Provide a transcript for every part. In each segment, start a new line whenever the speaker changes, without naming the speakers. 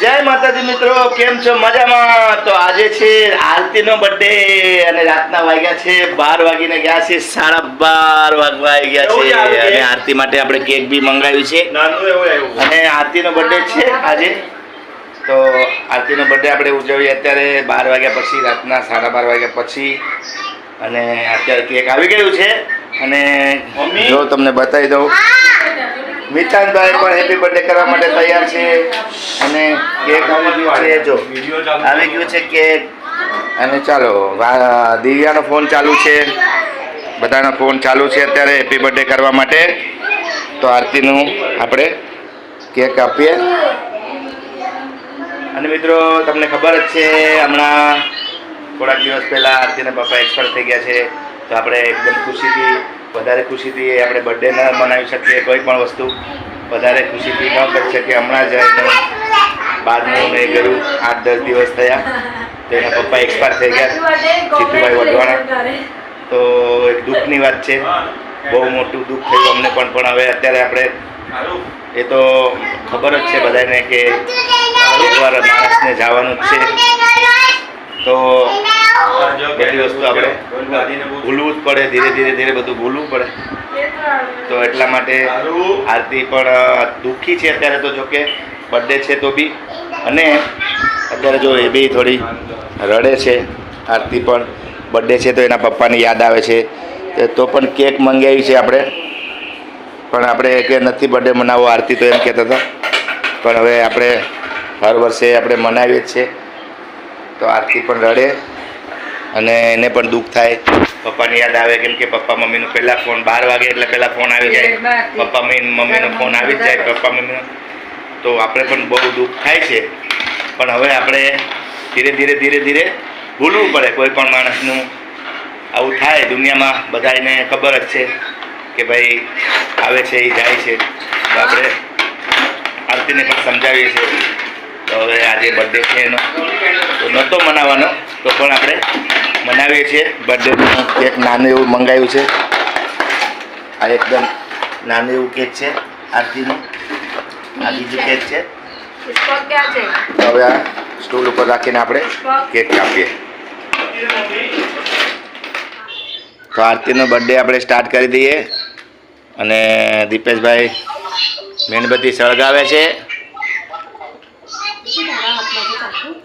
જય માતાજી મિત્રો કેમ છો? મજામાં? તો આજે છે આરતી નો બર્થડે અને રાતના વાગ્યા છે બાર વાગીને ગયા છે સાડા બાર વાગવા આવી ગયા છે. અને આરતી માટે આપણે કેક બી મંગાવ્યું છે. અને આરતીનો બર્થડે છે આજે. તો આરતીનો બર્થડે આપણે ઉજવીએ અત્યારે બાર વાગ્યા પછી રાતના સાડા બાર વાગ્યા પછી. અને અત્યારે કેક આવી ગયું છે. અને? જો તમને બતાવી દઉં. મિતાનભાઈ પણ હેપી બર્થડે કરવા માટે તૈયાર છે. અને કેક આવી ગયું છે જો. આવી ગયું છે કેક અને ચાલો દિવ્યાનો ફોન ચાલુ છે. બધાનો ફોન ચાલુ છે અત્યારે હેપી બર્થડે કરવા માટે. તો આરતીનું આપણે કેક આપીએ. અને મિત્રો તમને ખબર જ છે હમણાં થોડાક દિવસ પહેલાં આરતીના પપ્પા એક્સપર્ટ થઈ ગયા છે. તો આપણે એકદમ ખુશીથી વધારે ખુશીથી આપણે બર્થડે ન મનાવી શકીએ કોઈ પણ વસ્તુ. વધારે ખુશીથી ન કરી શકીએ. હમણાં જ બારનું ને ગયું આઠ, દસ દિવસ થયા. તો એના પપ્પા એક્સપાયર થઈ ગયા. જીતુભાઈ વઢવાણા. તો એક દુઃખની વાત છે. બહુ મોટું દુઃખ થયું અમને પણ પણ હવે અત્યારે આપણે એ તો ખબર જ છે બધાને કે એકવાર માણસને જવાનું જ છે. તો બધી વસ્તુ આપણે ભૂલવું જ પડે ધીરે ધીરે ધીરે બધું ભૂલવું પડે. તો એટલા માટે આરતી પણ દુઃખી છે અત્યારે તો જોકે બર્થડે છે તો બી. અને અત્યારે જો એ બી થોડી રડે છે આરતી પણ. બર્થડે છે તો એના પપ્પાની યાદ આવે છે. તો પણ કેક મંગાવી છે આપણે. પણ આપણે કે નથી બર્થડે મનાવવો આરતી તો એમ કહેતા હતા. પણ હવે આપણે હર વર્ષે આપણે મનાવીએ જ છે તો આરતી પણ રડે અને એને પણ દુઃખ થાય. પપ્પાની યાદ આવે કેમ કે પપ્પા મમ્મીનો પહેલા ફોન બાર વાગે એટલે પહેલાં ફોન આવી જાય. પપ્પા મમ્મી મમ્મીનો ફોન આવી જ જાય પપ્પા મમ્મીનો. તો આપણે પણ બહુ દુઃખ થાય છે. પણ હવે આપણે ધીરે ધીરે ધીરે ધીરે ભૂલવું પડે કોઈ પણ માણસનું. આવું થાય દુનિયામાં બધાને ખબર જ છે કે ભાઈ આવે છે એ જાય છે. તો આપણે આરતીને પણ સમજાવીએ છીએ. તો હવે આજે બર્થડે છે એનો. તો નહોતો મનાવવાનો, તો પણ આપણે મનાવીએ છીએ. બર્થડેનું કેક નાનું એવું મંગાવ્યું છે. આ એકદમ નાનું એવું કેક છે, આરતીનું. આ બીજું કેક છે. હવે આ સ્ટૂલ ઉપર રાખીને આપણે કેક કાપીએ. તો આરતીનો બર્થડે આપણે સ્ટાર્ટ કરી દઈએ. અને દીપેશભાઈ, મીણબત્તી સળગાવે છે.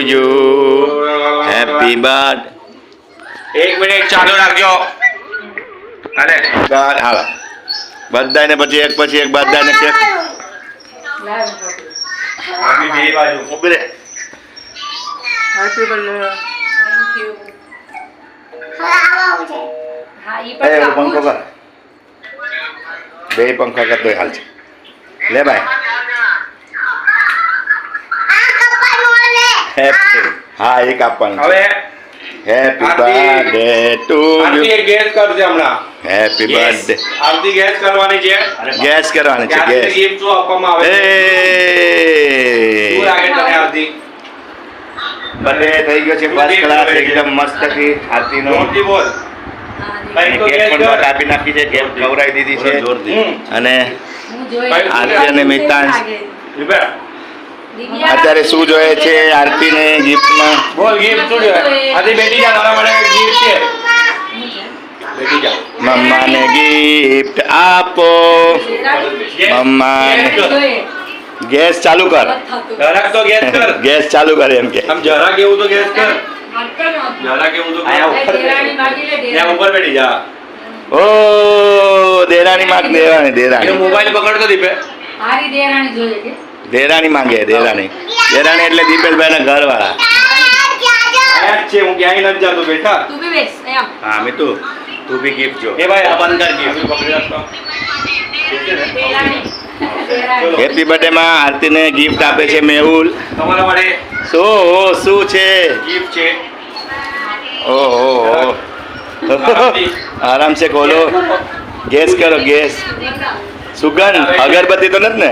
you. Happy birthday.
એક મિનિટ ચાલુ રાખજો.
અને ચાલ બધાને પછી એક પછી એક બધાને કેક
બે
પંખા કરતો હાલ છે. લે ભાઈ. હેપી હા એક આપવાનું
હવે
happy birthday to you
guess કરજે હમણાં.
હેપી બર્થડે
આરતી ગેસ કરવાની છે.
ગેસ કરવાની છે ગેસ
gift શું આપવામાં આવે? શું
એ
લાગે તને આરતી?
બર્થડે થઈ ગયો છે ફર્સ્ટ ક્લાસ એકદમ મસ્ત હતી આરતીનો.
જોરથી બોલ.
કેક પણ કાપી નાખી છે કેક ખવડાવી દીધી છે.
હમ.
અને આરતી અને મિતાંશ. અત્યારે શું જોઈએ છે? આરતીને ગિફ્ટમાં?
બોલ ગિફ્ટ શું જોઈએ? આરતી બેટી જા તારા માટે ગિફ્ટ છે. મમ્મા ને
મમ્માને ગિફ્ટ આપો. મમ્માને ગેસ ચાલુ કર.
જરાક તો ગેસ કર.
ગેસ ચાલુ કર એમ કે.
આમ જરાક એવું તો ગેસ કર. જરાક એવું તો
આયા ઉપર
ત્યાં ઉપર બેઠી જા.
ઓ દેરાની માગ
દેવાની
દેરાની
મોબાઈલ પકડતો દીપે.
હારી દેરાણી જોઈએ કે?
દેરાણી માંગે દેરાણી દેરાણી એટલે દીપેશભાઈના ઘરવાળા.
ઘર વાળા છે હું ક્યાંય નથી જતો બેટા
તું બી બેસ
હા મિતુ તું બી ગિફ્ટ જો.
એ ભાઈ આ બંધ કરી.
હેપી બર્થડે માં આરતીને ગિફ્ટ આપે છે મેહુલ.
તમારા માટે
શું ઓ શું છે?
ગિફ્ટ છે.
ઓહો. આરામ છે ખોલો ગેસ કરો ગેસ સુગંધ અગરબત્તી તો નથી ને?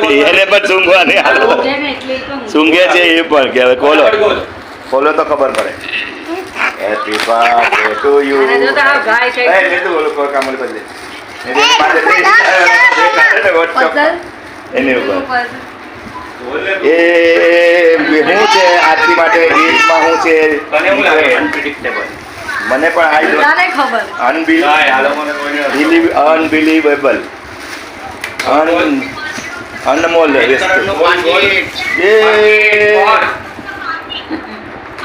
બોલે
એને પણ સૂંઘવાની. સૂંઘે છે એ પણ કે હવે ખોલો.
ખોલો
તો ખબર પડે. હેપી બર્થડે ટુ યુ એ મેં તો ઓલો કોઈ કામલ બદલે એની ઉપર. એ શું છે? આથી માટે ગીતમાં શું છે?
અનપ્રિડિક્ટેબલ
મને પણ આઈ
બધાને ખબર.
કોઈને
અનબિલીવેબલ અન અનમોલ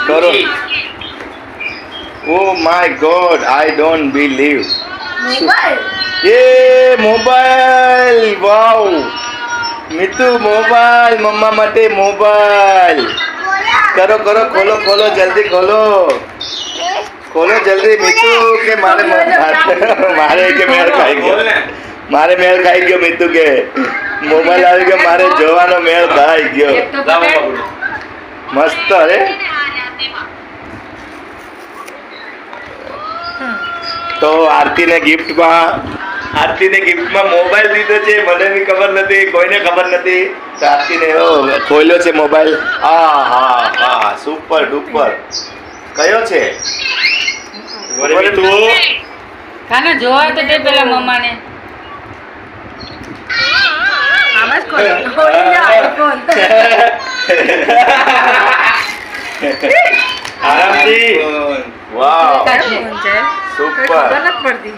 કરો ઓ my God I don't believe
mobile
A mobile wow Mitu mobile મમ્મા માટે મોબાઈલ કરો કરો ખોલો ખોલો જલ્દી ખોલો ખોલો જલ્દી મિતુ કે મારે મારે કે મેળ ખાઈ
ને
ગયો મારે મેળ ખાઈ ગયો મિતુ કે મોબાઈલ આવી ગયો મારે જોવાનો મેળ ખાઈ ગયો. મસ્ત અરે તો આરતીને ગિફ્ટમાં આરતીને ગિફ્ટમાં મોબાઈલ દીધો છે મને બી ખબર નથી કોઈને ખબર નથી. તો આરતીને ખોલ્યો છે મોબાઈલ. હા હા હા સુપર ડુપર. કયો છે? બોલે તું.
કાના જોવા તો દે પેલા મમ્માને. આમ જ ખોલ. ખોલી જા, iPhone.
આરામથી. વાવ.
છે?
સુપર
નથી પડતી.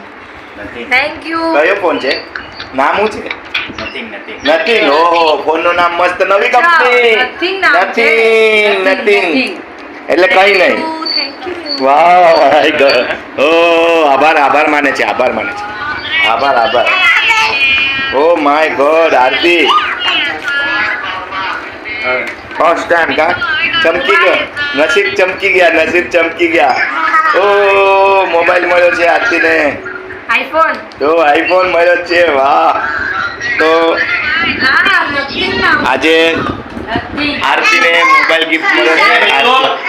થેન્ક યુ
કયો ફોન છે? નામ શું છે નથિંગ ઓહો ફોનનું નામ મસ્ત. નવી કંપની નથિંગ નથિંગ એટલે કઈ નહીં
થેન્ક યુ
વાવ ઓ આભાર આભાર માને છે આભાર માને છે. આભાર આભાર. ઓ my God Aarti. First time કા? ચમકી ગયો. નસીબ ચમકી ગયા નસીબ ચમકી ગયા. ઓ મોબાઈલ મળ્યો છે આરતીને.
આઈફોન
તો આઈફોન મળ્યો છે વાહ. તો આજે
આરતી
આરતીને મોબાઈલ ગિફ્ટ મળ્યો છે.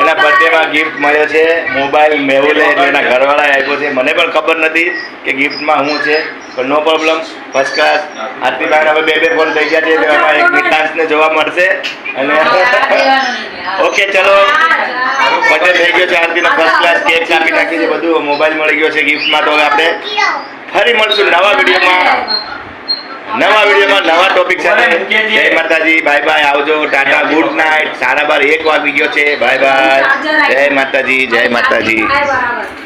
એના બર્થડેમાં ગિફ્ટ મળ્યો છે. મોબાઈલ મેહુલે એના ઘરવાળા આપ્યો છે. મને પણ ખબર નથી કે ગિફ્ટમાં શું છે પણ નો પ્રોબ્લેમ ફર્સ્ટ ક્લાસ આરતીભાઈ હવે બે બે ફોન થઈ ગયા છે તો એમાં એક મિતાંશને જોવા મળશે. અને ઓકે ચલો. બર્થડે થઈ ગયો છે આરતીનો ફર્સ્ટ ક્લાસ કેક કાપી નાખી છે બધું. મોબાઈલ મળી ગયો છે ગિફ્ટમાં તો હવે આપણે ફરી મળશું નવા વિડીયોમાં. નવા વિડીયોમાં નવા ટોપિક સાથે જય માતાજી બાય બાય આવજો ટાટા ગુડ નાઇટ સાડા બાર એક વાગી ગયો છે બાય બાય જય માતાજી જય માતાજી.
બરાબર.